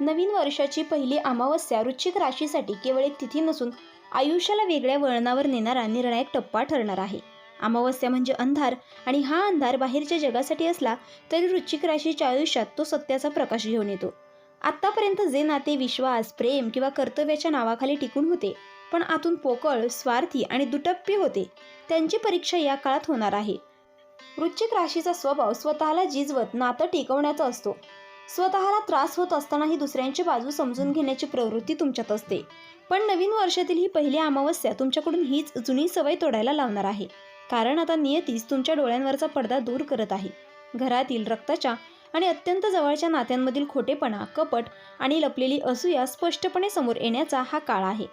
नवीन वर्षाची पहिली अमावस्या वृश्चिक राशीसाठी केवळ एक तिथी नसून आयुष्याला वेगळ्या वळणावर नेणारा निर्णायक टप्पा ठरणार आहे. अमावस्या म्हणजे अंधार आणि हा अंधार बाहेरच्या जगासाठी असला तरी वृश्चिक राशीच्या आयुष्यात तो सत्याचा प्रकाश घेऊन येतो. आत्तापर्यंत जे नाते विश्वास प्रेम किंवा कर्तव्याच्या नावाखाली टिकून होते पण आतून पोकळ स्वार्थी आणि दुटप्पी होते त्यांची परीक्षा या काळात होणार आहे. वृश्चिक राशीचा स्वभाव स्वतःला जिजवत नातं टिकवण्याचा असतो. स्वतःला त्रास होत असतानाही दुसऱ्यांची बाजू समजून घेण्याची प्रवृत्ती तुमच्यात असते. पण नवीन वर्षातील ही पहिली अमावस्या तुमच्याकडून हीच जुनी सवय तोडायला लावणार आहे. कारण आता नियतीच तुमच्या डोळ्यांवरचा पडदा दूर करत आहे. घरातील रक्ताच्या आणि अत्यंत जवळच्या नात्यांमधील खोटेपणा कपट आणि लपलेली असूया स्पष्टपणे समोर येण्याचा हा काळ आहे.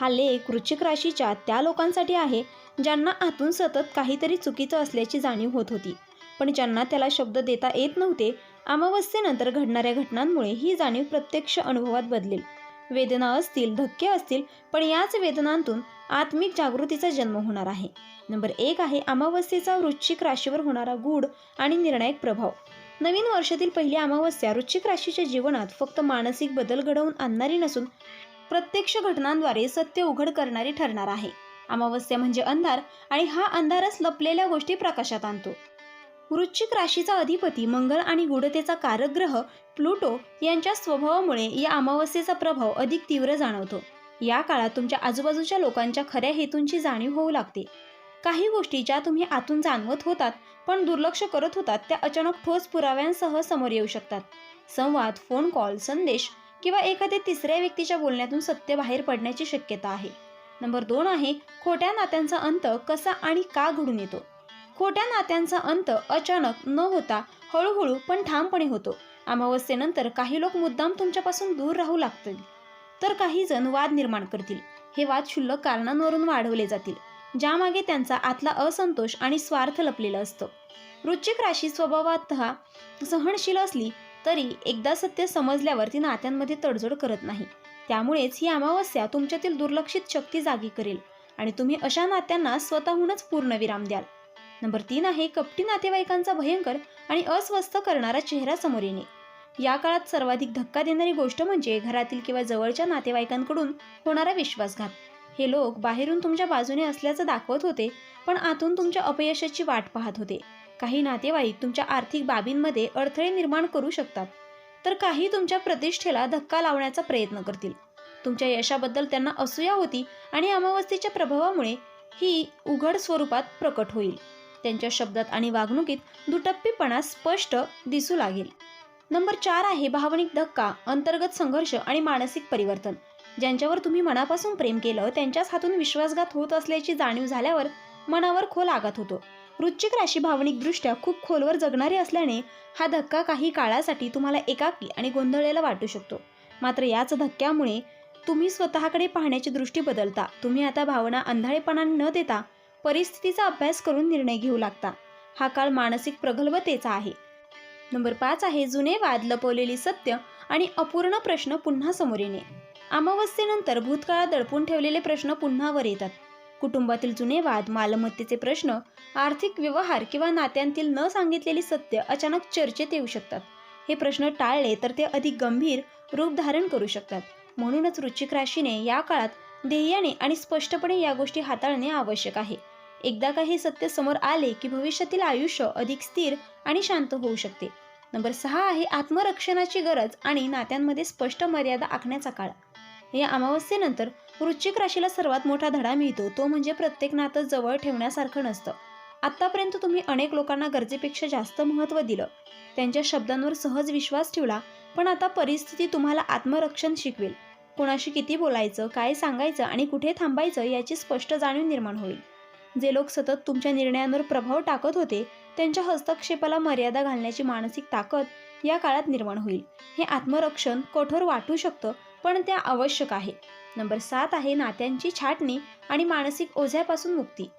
हा लेख वृश्चिक राशीच्या त्या लोकांसाठी आहे ज्यांना आतून सतत काहीतरी चुकीचं असल्याची जाणीव होत होती. पण ज्यांना त्याला शब्द देता येत नव्हते अमावस्येनंतर घडणाऱ्या घटनांमुळे ही जाणीव प्रत्यक्ष अनुभवात बदलेल. वेदना असतील धक्के असतील पण याच वेदनांतून आत्मिक जागृतीचा जन्म होणार आहे. नंबर एक आहे अमावस्येचा वृश्चिक राशीवर होणारा गूढ आणि निर्णायक प्रभाव. नवीन वर्षातील पहिली अमावस्या वृश्चिक राशीच्या जीवनात फक्त मानसिक बदल घडवून आणणारी नसून प्रत्यक्ष घटनांद्वारे सत्य उघड करणारी ठरणार आहे. अमावस्या म्हणजे अंधार आणि हा अंधारच लपलेल्या गोष्टी प्रकाशात आणतो. वृश्चिक राशीचा अधिपती मंगल आणि गूढतेचा कारग्रह प्लुटो यांच्या स्वभावामुळे या अमावस्येचा प्रभाव अधिक तीव्र जाणवतो. या काळात तुमच्या आजूबाजूच्या लोकांच्या खऱ्या हेतूंची जाणीव होऊ लागते. काही गोष्टी ज्या तुम्ही आतून जाणवत होतात पण दुर्लक्ष करत होतात त्या अचानक ठोस पुराव्यांसह समोर येऊ शकतात. संवाद फोन कॉल संदेश किंवा एखाद्या तिसऱ्या व्यक्तीच्या बोलण्यातून सत्य बाहेर पडण्याची शक्यता आहे. नंबर दोन आहे खोट्या नात्यांचा अंत कसा आणि का घडून येतो? खोट्या नात्यांचा अंत अचानक न होता हळूहळू पण ठामपणे होतो. अमावस्येनंतर काही लोक मुद्दाम तुमच्यापासून दूर राहू लागतील. तर काही जण वाद निर्माण करतील. हे वाद क्षुल्लक कारणांवरून वाढवले जातील. ज्यामागे त्यांचा आतला असंतोष आणि स्वार्थ लपलेला असतं. वृश्चिक राशी स्वभावात सहनशील असली तरी एकदा सत्य समजल्यावर ती नात्यांमध्ये तडजोड करत नाही. त्यामुळेच ही अमावस्या तुमच्यातील दुर्लक्षित शक्ती जागी करेल आणि तुम्ही अशा नात्यांना स्वतःहूनच पूर्णविराम द्याल. नंबर तीन आहे कपटी नातेवाईकांचा भयंकर आणि अस्वस्थ करणारा चेहरा समोर येणे. या काळात सर्वाधिक धक्का देणारी गोष्ट म्हणजे घरातील किंवा जवळच्या नातेवाईकांकडून होणारा विश्वासघात. हे लोक बाहेरून तुमच्या बाजूने असल्याचं दाखवत होते पण आतून तुमच्या अपयशाची वाट पाहत होते. काही नातेवाईक तुमच्या आर्थिक बाबींमध्ये अडथळे निर्माण करू शकतात तर काही तुमच्या प्रतिष्ठेला धक्का लावण्याचा प्रयत्न करतील. तुमच्या यशाबद्दल त्यांना असूया होती आणि अमावस्येच्या प्रभावामुळे ही उघड स्वरूपात प्रकट होईल. त्यांच्या शब्दात आणि वागणुकीत दुटप्पीपणा स्पष्ट दिसू लागेल. नंबर चार आहे भावनिक धक्का अंतर्गत संघर्ष आणि मानसिक परिवर्तन. ज्यांच्यावर तुम्ही मनापासून प्रेम केलं त्यांच्याच हातून विश्वासघात होत असल्याची जाणीव झाल्यावर मनावर खोल आघात होतो. वृश्चिक राशी भावनिकदृष्ट्या खूप खोलवर जगणारी असल्याने हा धक्का काही काळासाठी तुम्हाला एकाकी आणि गोंधळलेला वाटू शकतो. मात्र याच धक्क्यामुळे तुम्ही स्वतःकडे पाहण्याची दृष्टी बदलता. तुम्ही आता भावना अंधाळेपणाने न देता परिस्थितीचा अभ्यास करून निर्णय घेऊ लागता. हा काळ मानसिक प्रगल्भतेचा आहे. नंबर पाच आहे जुने वाद लपवलेली सत्य आणि अपूर्ण प्रश्न पुन्हा समोर येणे. अमावस्येनंतर भूतकाळात दडपून ठेवलेले प्रश्न पुन्हा वर येतात. कुटुंबातील जुने वाद मालमत्तेचे प्रश्न आर्थिक व्यवहार किंवा नात्यांतील न सांगितलेली सत्य अचानक चर्चेत येऊ शकतात. हे प्रश्न टाळले तर ते अधिक गंभीर रूप धारण करू शकतात. म्हणूनच वृश्चिक राशीने या काळात ध्येयाने आणि स्पष्टपणे या गोष्टी हाताळणे आवश्यक आहे. एकदा का हे सत्य समोर आले की भविष्यातील आयुष्य अधिक स्थिर आणि शांत होऊ शकते. नंबर सहा आहे आत्मरक्षणाची गरज आणि नात्यांमध्ये स्पष्ट मर्यादा आखण्याचा काळ. या अमावस्येनंतर वृश्चिक राशीला सर्वात मोठा धडा मिळतो. तो म्हणजे प्रत्येक नातं जवळ ठेवण्यासारखं नसतं. आत्तापर्यंत तुम्ही अनेक लोकांना गरजेपेक्षा जास्त महत्त्व दिलं. त्यांच्या शब्दांवर सहज विश्वास ठेवला पण आता परिस्थिती तुम्हाला आत्मरक्षण शिकवेल. कोणाशी किती बोलायचं काय सांगायचं आणि कुठे थांबायचं याची स्पष्ट जाणीव निर्माण होईल. जे लोक सतत तुमच्या निर्णयांवर प्रभाव टाकत होते त्यांच्या हस्तक्षेपाला मर्यादा घालण्याची मानसिक ताकद या काळात निर्माण होईल. हे आत्मरक्षण कठोर वाटू शकतं पण त्या आवश्यक आहे. नंबर सात आहे नात्यांची छाटणी आणि मानसिक ओझ्यापासून मुक्ती.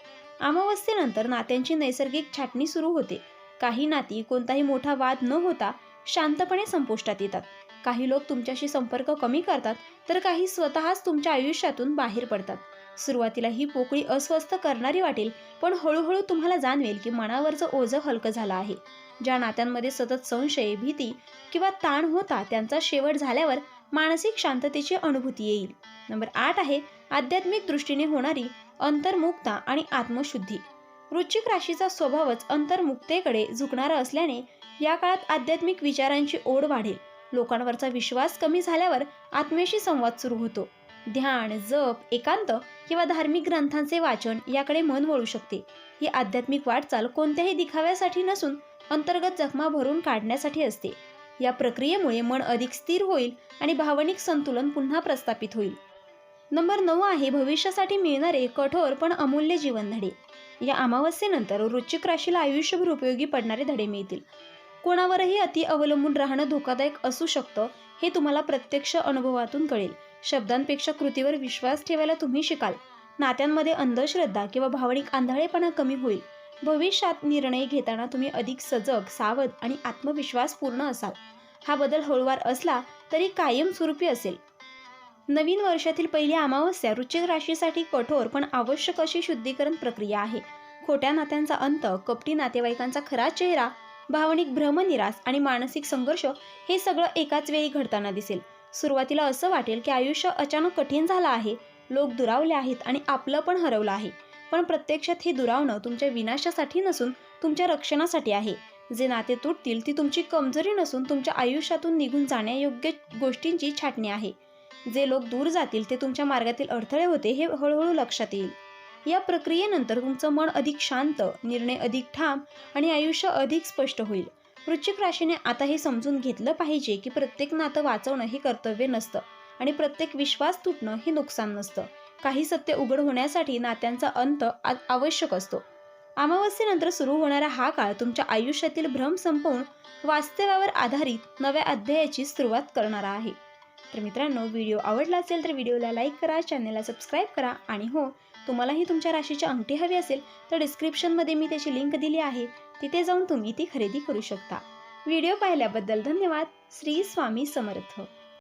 अमावस्येनंतर नात्यांची नैसर्गिक छाटणी सुरू होते. काही नाती कोणताही मोठा वाद न होता शांतपणे संपुष्टात येतात. काही लोक तुमच्याशी संपर्क कमी करतात तर काही स्वतःच तुमच्या आयुष्यातून बाहेर पडतात. सुरुवातीला ही पोकळी अस्वस्थ करणारी वाटेल पण हळूहळू तुम्हाला जाणवेल की मनावरचं ओझं हलकं झालं आहे. ज्या नात्यांमध्ये सतत संशय भीती किंवा ताण होता त्यांचा शेवट झाल्यावर मानसिक शांततेची अनुभूती येईल. नंबर आठ आहे आध्यात्मिक दृष्टीने होणारी अंतर्मुक्ता आणि आत्मशुद्धी. वृश्चिक राशीचा स्वभावच अंतर्मुक्तेकडे झुकणारा असल्याने या काळात आध्यात्मिक विचारांची ओढ वाढेल. लोकांवरचा विश्वास कमी झाल्यावर आत्म्याशी संवाद सुरू होतो. ध्यान जप एकांत किंवा धार्मिक ग्रंथांचे वाचन याकडे मन वळू शकते. ही आध्यात्मिक वाटचाल कोणत्याही दिखाव्यासाठी नसून अंतर्गत जखमा भरून काढण्यासाठी असते. या प्रक्रियेमुळे मन अधिक स्थिर होईल आणि भावनिक संतुलन पुन्हा प्रस्थापित होईल. नंबर नऊ आहे भविष्यासाठी मिळणारे कठोर पण अमूल्य जीवनधडे. या अमावस्येनंतर वृश्चिक राशीला आयुष्यभर उपयोगी पडणारे धडे मिळतील. कोणावरही अति अवलंबून राहणं धोकादायक असू शकतं हे तुम्हाला प्रत्यक्ष अनुभवातून कळेल. शब्दांपेक्षा कृतीवर विश्वास ठेवायला तुम्ही शिकाल. नात्यांमध्ये अंधश्रद्धा किंवा भावनिक आंधळेपणा कमी होईल. भविष्यात निर्णय घेताना तुम्ही अधिक सजग सावध आणि आत्मविश्वासपूर्ण असाल. हा बदल हळूवार असला तरी कायमस्वरूपी असेल. नवीन वर्षातील पहिली अमावस्या वृश्चिक राशीसाठी कठोर पण आवश्यक अशी शुद्धीकरण प्रक्रिया आहे. खोट्या नात्यांचा अंत कपटी नातेवाईकांचा खरा चेहरा भावनिक भ्रमनिरास आणि मानसिक संघर्ष हे सगळं एकाच वेळी घडताना दिसेल. सुरुवातीला असं वाटेल की आयुष्य अचानक कठीण झालं आहे. लोक दुरावले आहेत आणि आपलं पण हरवलं आहे. पण प्रत्यक्षात हे दुरावणं तुमच्या विनाशासाठी नसून तुमच्या रक्षणासाठी आहे. जे नाते तुटतील ती तुमची कमजोरी नसून तुमच्या आयुष्यातून निघून जाण्यायोग्य गोष्टींची छाटणी आहे. जे लोक दूर जातील ते तुमच्या मार्गातील अडथळे होते हे हळूहळू लक्षात येईल. या प्रक्रियेनंतर तुमचं मन अधिक शांत निर्णय अधिक ठाम आणि आयुष्य अधिक स्पष्ट होईल. वृश्चिक राशीने आता हे समजून घेतलं पाहिजे की प्रत्येक नातं वाचवणं हे कर्तव्य नसतं आणि प्रत्येक विश्वास तुटणं हे नुकसान नसतं. काही सत्य उघड होण्यासाठी नात्यांचा अंत आ- आवश्यक असतो. अमावस्येनंतर सुरू होणारा हा काळ तुमच्या आयुष्यातील भ्रम संपवून वास्तव्यावर आधारित नव्या अध्यायाची सुरुवात करणारा आहे. तर मित्रांनो व्हिडिओ आवडला असेल तर व्हिडिओला लाईक करा चॅनलला सबस्क्राईब करा आणि हो तुम्हालाही तुमच्या राशीची अंगठी हवी असेल तर डिस्क्रिप्शनमध्ये मी त्याची लिंक दिली आहे तिथे जाऊन तुम्ही ती खरेदी करू शकता. व्हिडिओ पाहिल्याबद्दल धन्यवाद. श्री स्वामी समर्थ.